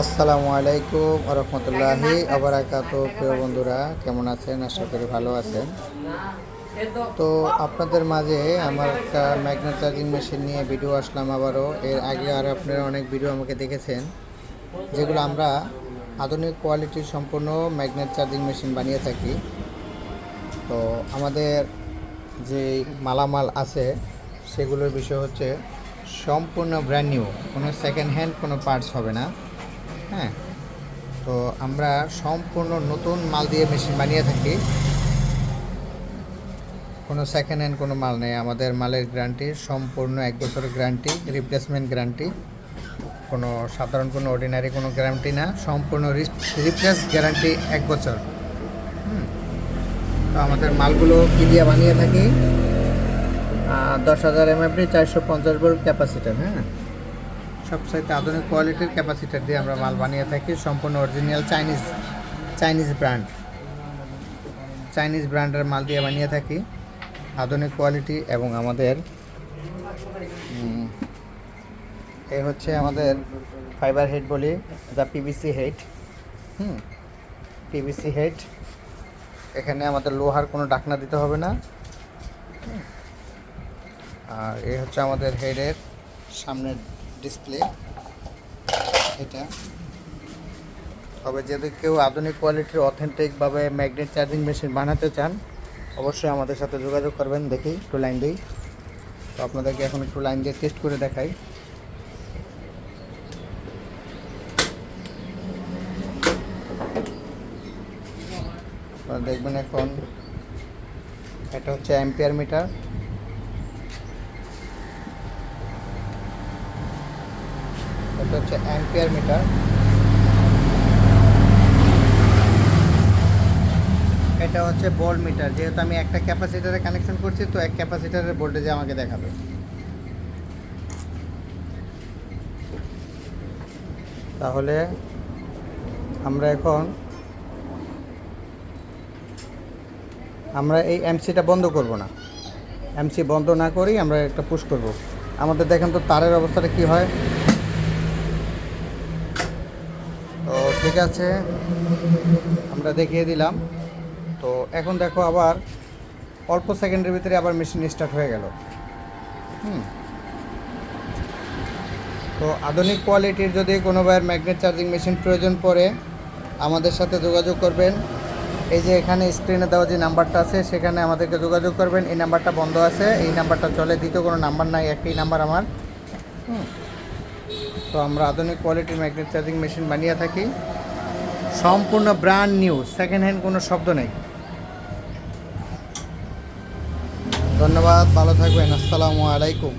আসসালামু আলাইকুম রহমতুল্লাহি আবরাকাত। প্রিয় বন্ধুরা, কেমন আছেন? আশা করি ভালো আছেন। তো আপনাদের মাঝে আমার একটা ম্যাগনেট চার্জিং মেশিন নিয়ে ভিডিও আসলাম আবারও। এর আগে আর আপনারা অনেক ভিডিও আমাকে দেখেছেন, যেগুলো আমরা আধুনিক কোয়ালিটির সম্পূর্ণ ম্যাগনেট চার্জিং মেশিন বানিয়ে থাকি। তো আমাদের যে মালামাল আছে, সেগুলোর বিষয় হচ্ছে সম্পূর্ণ ব্র্যান্ড নিউ কোনো সেকেন্ড হ্যান্ড কোনো পার্টস হবে না। হ্যাঁ। তো আমরা সম্পূর্ণ নতুন মাল দিয়ে মেশিন বানিয়ে থাকি। কোনো সেকেন্ড হ্যান্ড কোনো মাল নেই। আমাদের মালের গ্যারান্টি সম্পূর্ণ এক বছরের গ্যারান্টি রিপ্লেসমেন্ট গ্যারান্টি কোনো সাধারণ, কোনো অর্ডিনারি কোনো গ্যারান্টি না। সম্পূর্ণ রিপ্লেস গ্যারান্টি এক বছর। তো আমাদের মালগুলো কি দিয়ে বানিয়ে থাকি? দশ হাজার এমএফডি চারশো পঞ্চাশ ভোল্ট ক্যাপাসিটার হ্যাঁ। সবচাইতে আধুনিক কোয়ালিটির ক্যাপাসিটার দিয়ে আমরা মাল বানিয়ে থাকি, সম্পূর্ণ original Chinese Chinese brand Chinese ব্র্যান্ডের মাল দিয়ে বানিয়ে থাকি, আধুনিক কোয়ালিটি এবং আমাদের এই হচ্ছে আমাদের ফাইবার হেড বলি, যা PVC head hmm PVC head এখানে আমাদের লোহার কোনো ডাকনা দিতে হবে না। আর এই হচ্ছে আমাদের হেডের সামনের ডিসপ্লে এটা। তবে যদি কেউ আধুনিক কোয়ালিটির অথেন্টিকভাবে ম্যাগনেট চার্জিং মেশিন বানাতে চান, অবশ্যই আমাদের সাথে যোগাযোগ করবেন। দেখি একটু লাইন দিই। তো আপনাদেরকে এখন একটু লাইন দিয়ে টেস্ট করে দেখাই। দেখবেন এখন এটা হচ্ছে অ্যাম্পিয়ার মিটার এটা হচ্ছে অ্যাম্পিয়ার মিটার এটা হচ্ছে ভোল্ট মিটার যেহেতু আমি একটা ক্যাপাসিটারে কানেকশন করছি, তো এক ক্যাপাসিটারের ভোল্টেজ আমাকে দেখাবে। তাহলে আমরা এখন, আমরা এই এমসিটা বন্ধ করব না। এমসি বন্ধ না করেই আমরা একটা পুশ করব। আমাদের দেখেন তো তারের অবস্থাটা কি হয় তো ঠিক আছে। আমরা দেখিয়ে দিলাম। তো এখন দেখো আবার অল্প সেকেন্ডের ভিতরে আবার মেশিন স্টার্ট হয়ে গেল। হুম। তো আধুনিক কোয়ালিটির যদি কোনো ভাইয়ের ম্যাগনেট চার্জিং মেশিন প্রয়োজন পড়ে, আমাদের সাথে যোগাযোগ করবেন। এই যে এখানে স্ক্রিনে দেওয়া যে নাম্বারটা আছে, সেখানে আমাদেরকে যোগাযোগ করবেন। এই নাম্বারটা বন্ধ আছে। এই নাম্বারটা চলে, দ্বিতীয় কোনো নাম্বার নাই একটি নাম্বার আমার। হুম। তো আমরা আধুনিক কোয়ালিটির ম্যাগনেট চার্জিং মেশিন বানিয়ে থাকি। সম্পূর্ণ ব্র্যান্ড নিউ সেকেন্ড হ্যান্ড কোনো শব্দ নেই। ধন্যবাদ, ভালো থাকবেন, আসসালামু আলাইকুম।